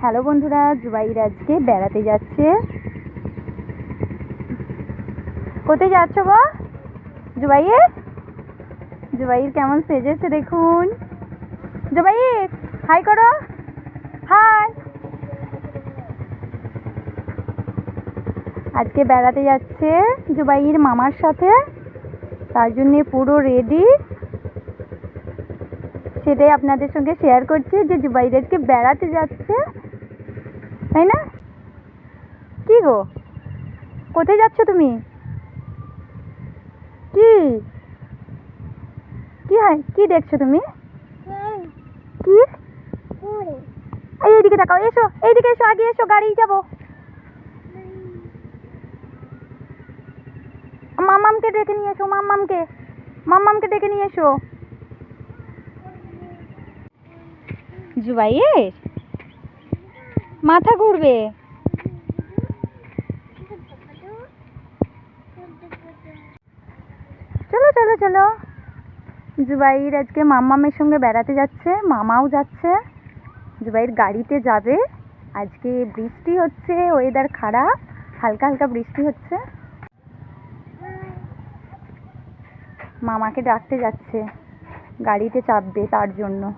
Hello বন্ধুরা, জুবাইর আজকে বেড়াতে যাচ্ছে। কোথায় যাচ্ছ গো? জুবাইয়ের জুবাইর কেমন সেজেছে দেখুন। জুবাইর, হাই করো। হাই। আজকে বেড়াতে যাচ্ছে জুবাইর মামার সাথে। তার জন্যে পুরো রেডি সেটাই আপনাদের সঙ্গে শেয়ার করছি যে জুবাইর আজকে বেড়াতে যাচ্ছে। তাই না? কি গো? কোথায় যাচ্ছ তুমি? কি? কি হয়? কি দেখছ তুমি? কি? এইদিকে তাকাও, এসো, এইদিকে এসো, আগে এসো, গাড়ি যাব। মামামকে ডেকে নিয়ে এসো, মামামকে। মামামকে ডেকে নিয়ে এসো। জুবাইয়ের মাথা ঘুরবে। চলো চলো চলো। জুবাইর আজকে মাম্মামের সঙ্গে বেড়াতে যাচ্ছে, মামাও যাচ্ছে। জুবাইর গাড়িতে যাবে। আজকে বৃষ্টি হচ্ছে ওয়েদার খারাপ, হালকা হালকা বৃষ্টি হচ্ছে। মামাকে ডাকতে যাচ্ছে, গাড়িতে চাপবে তার জন্য।